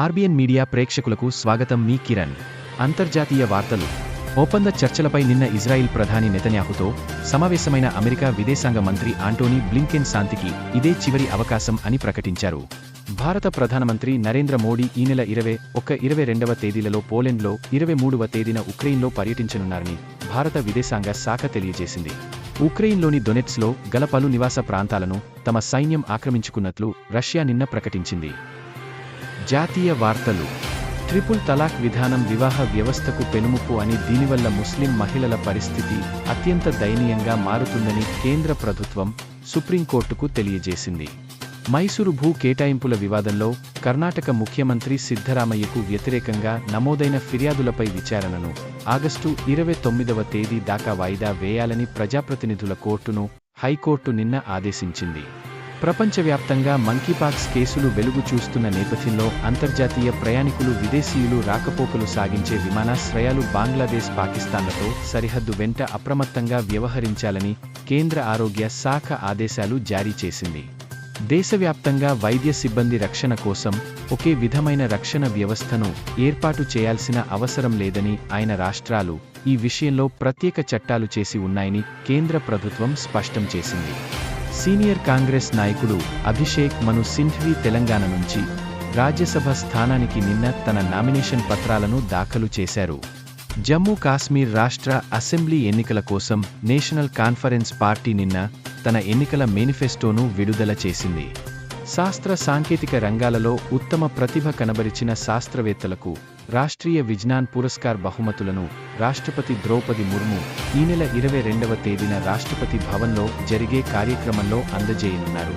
RBN media ప్రేక్షకులకు స్వాగతం మీ కిరణ్. అంతర్జాతీయ వార్తలు. ఒప్పంద చర్చలపై నిన్న ఇజ్రాయిల్ ప్రధాని నెతన్యాహుతో సమావేశమైన అమెరికా విదేశాంగ మంత్రి ఆంటోనీ బ్లింకెన్ శాంతికి ఇదే చివరి అవకాశం అని ప్రకటించారు. భారత ప్రధానమంత్రి నరేంద్ర మోడీ ఈ నెల ఇరవై ఒక్క ఇరవై రెండవ తేదీలలో పోలెండ్లో ఇరవై మూడవ తేదీన ఉక్రెయిన్లో పర్యటించనున్నారని భారత విదేశాంగ శాఖ తెలియజేసింది. ఉక్రెయిన్లోని దొనెట్స్లో గల పలు నివాస ప్రాంతాలను తమ సైన్యం ఆక్రమించుకున్నట్లు రష్యా నిన్న ప్రకటించింది. జాతీయ వార్తలు. ట్రిపుల్ తలాక్ విధానం వివాహ వ్యవస్థకు పెనుముప్పు అని దీనివల్ల ముస్లిం మహిళల పరిస్థితి అత్యంత దయనీయంగా మారుతుందని కేంద్ర ప్రభుత్వం సుప్రీంకోర్టుకు తెలియజేసింది. మైసూరు భూ కేటాయింపుల వివాదంలో కర్ణాటక ముఖ్యమంత్రి సిద్ధరామయ్యకు వ్యతిరేకంగా నమోదైన ఫిర్యాదులపై విచారణను ఆగస్టు ఇరవై తొమ్మిదవ తేదీ దాకా వాయిదా వేయాలని ప్రజాప్రతినిధుల కోర్టును హైకోర్టు నిన్న ఆదేశించింది. ప్రపంచవ్యాప్తంగా మంకీపాక్స్ కేసులు వెలుగు చూస్తున్న నేపథ్యంలో అంతర్జాతీయ ప్రయాణికులు విదేశీయులు రాకపోకలు సాగించే విమానాశ్రయాలు బంగ్లాదేశ్ పాకిస్తాన్లతో సరిహద్దు వెంట అప్రమత్తంగా వ్యవహరించాలని కేంద్ర ఆరోగ్య శాఖ ఆదేశాలు జారీ చేసింది. దేశవ్యాప్తంగా వైద్య సిబ్బంది రక్షణ కోసం ఒకే విధమైన రక్షణ వ్యవస్థను ఏర్పాటు చేయాల్సిన అవసరం లేదని ఆయన రాష్ట్రాలు ఈ విషయంలో ప్రత్యేక చట్టాలు చేసి ఉన్నాయని కేంద్ర ప్రభుత్వం స్పష్టం చేసింది. సీనియర్ కాంగ్రెస్ నాయకుడు అభిషేక్ మను సింఘ్వి తెలంగాణ నుంచి రాజ్యసభ స్థానానికి నిన్న తన నామినేషన్ పత్రాలను దాఖలు చేశారు. జమ్మూ కాశ్మీర్ రాష్ట్ర అసెంబ్లీ ఎన్నికల కోసం నేషనల్ కాన్ఫరెన్స్ పార్టీ నిన్న తన ఎన్నికల మేనిఫెస్టోను విడుదల చేసింది. శాస్త్ర సాంకేతిక రంగాలలో ఉత్తమ ప్రతిభ కనబరిచిన శాస్త్రవేత్తలకు రాష్ట్రీయ విజ్ఞాన్ పురస్కార్ బహుమతులను రాష్ట్రపతి ద్రౌపది ముర్ము ఈ నెల ఇరవై రెండవ తేదీన రాష్ట్రపతి భవన్లో జరిగే కార్యక్రమంలో అందజేయనున్నారు.